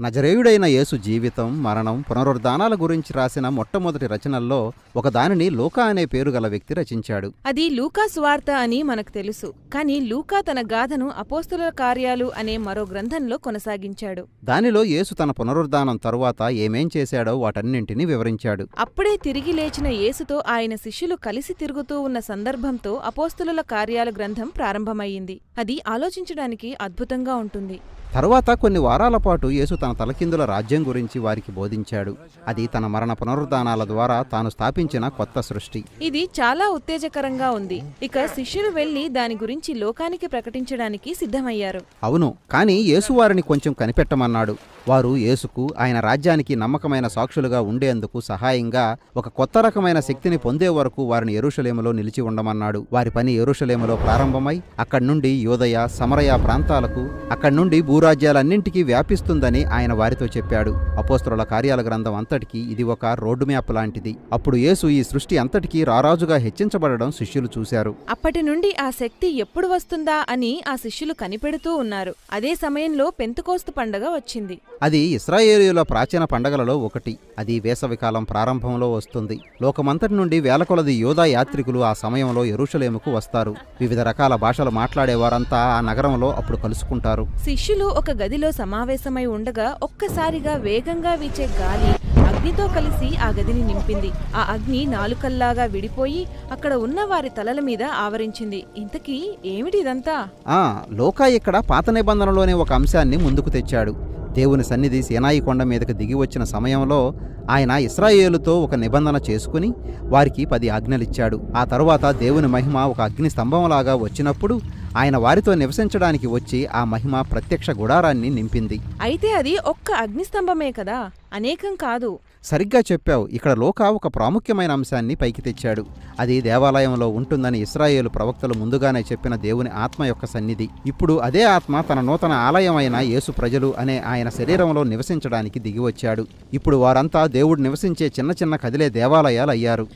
నజరేయుడైన యేసు జీవితం మరణం పునరుద్ధానాల గురించి రాసిన మొట్టమొదటి రచనల్లో ఒకదానిని లూకా అనే పేరు గల వ్యక్తి రచించాడు. అది లూకా సువార్త అని మనకు తెలుసు కానీ లూకా తన గాథను అపోస్తుల కార్యాలు అనే మరో గ్రంథంలో కొనసాగించాడు. దానిలో యేసు తన పునరుద్ధానం తరువాత ఏమేం చేశాడో వాటన్నింటినీ వివరించాడు. అప్పుడే తిరిగి లేచిన యేసుతో ఆయన శిష్యులు కలిసి తిరుగుతూ ఉన్న సందర్భంతో అపోస్తుల కార్యాల గ్రంథం ప్రారంభమయ్యింది. అది ఆలోచించడానికి అద్భుతంగా ఉంటుంది. తరువాత కొన్ని వారాల పాటు యేసు తన తలకిందుల రాజ్యం గురించి వారికి బోధించాడు. అది తన మరణ పునరుద్ధానాల ద్వారా తాను స్థాపించిన కొత్త సృష్టి. ఇది చాలా ఉత్తేజకరంగా ఉంది. ఇక శిష్యులు వెళ్ళి దాని గురించి లోకానికి ప్రకటించడానికి సిద్ధమయ్యారు. అవును కానీ యేసు వారిని కొంచెం కనిపెట్టమన్నాడు. వారు యేసుకు ఆయన రాజ్యానికి నమ్మకమైన సాక్షులుగా ఉండేందుకు సహాయంగా ఒక కొత్త రకమైన శక్తిని పొందే వరకు వారిని ఎరుషలేములో నిలిచి ఉండమన్నాడు. వారి పని ఎరుషలేములో ప్రారంభమై అక్కడి నుండి యోదయ సమరయ ప్రాంతాలకు అక్కడి నుండి భూరాజ్యాలన్నింటికీ వ్యాపిస్తుందని ఆయన వారితో చెప్పాడు. అపోస్తలుల కార్యాల గ్రంథం అంతటికి ఇది ఒక రోడ్డు మ్యాప్ లాంటిది. అప్పుడు యేసు ఈ సృష్టి అంతటికీ రారాజుగా హెచ్చించబడడం శిష్యులు చూశారు. అప్పటి నుండి ఆ శక్తి ఎప్పుడు వస్తుందా అని ఆ శిష్యులు కనిపెడుతూ ఉన్నారు. అదే సమయంలో పెంతుకోస్తు పండగ వచ్చింది. అది ఇస్రాయేలీయుల ప్రాచీన పండగలలో ఒకటి. అది వేసవికాలం ప్రారంభంలో వస్తుంది. లోకమంతటి నుండి వేల కొలది యోధా యాత్రికులు ఆ సమయంలో ఎరుషలేముకు వస్తారు. వివిధ రకాల భాషలు మాట్లాడేవారంతా ఆ నగరంలో అప్పుడు కలుసుకుంటారు. శిష్యులు ఒక గదిలో సమావేశమై ఉండగా ఒక్కసారిగా వేగంగా వీచే గాలి అగ్నితో కలిసి ఆ గదిని నింపింది. ఆ అగ్ని నాలుకల్లాగా విడిపోయి అక్కడ ఉన్న వారి తలల మీద ఆవరించింది. ఇంతకీ ఏమిటి ఇదంతా? ఆ లోకా ఇక్కడ పాత నిబంధనలోనే ఒక అంశాన్ని ముందుకు తెచ్చాడు. దేవుని సన్నిధి సేనాయి కొండ మీదకు దిగి వచ్చిన సమయంలో ఆయన ఇస్రాయేలుతో ఒక నిబంధన చేసుకుని వారికి పది ఆజ్ఞలిచ్చాడు. ఆ తరువాత దేవుని మహిమ ఒక అగ్ని స్తంభంలాగా వచ్చినప్పుడు ఆయన వారితో నివసించడానికి వచ్చి ఆ మహిమ ప్రత్యక్ష గుడారాన్ని నింపింది. అయితే అది ఒక్క అగ్నిస్తంభమే కదా? అనేకం కాదు. సరిగ్గా చెప్పావు. ఇక్కడ లోక ఒక ప్రాముఖ్యమైన అంశాన్ని పైకి తెచ్చాడు. అది దేవాలయంలో ఉంటుందని ఇస్రాయేలు ప్రవక్తలు ముందుగానే చెప్పిన దేవుని ఆత్మ యొక్క సన్నిధి. ఇప్పుడు అదే ఆత్మ తన నూతన ఆలయమైన యేసు ప్రజలు అనే ఆయన శరీరంలో నివసించడానికి దిగివచ్చాడు. ఇప్పుడు వారంతా దేవుడు నివసించే చిన్న చిన్న కదిలే దేవాలయాలు అయ్యారు.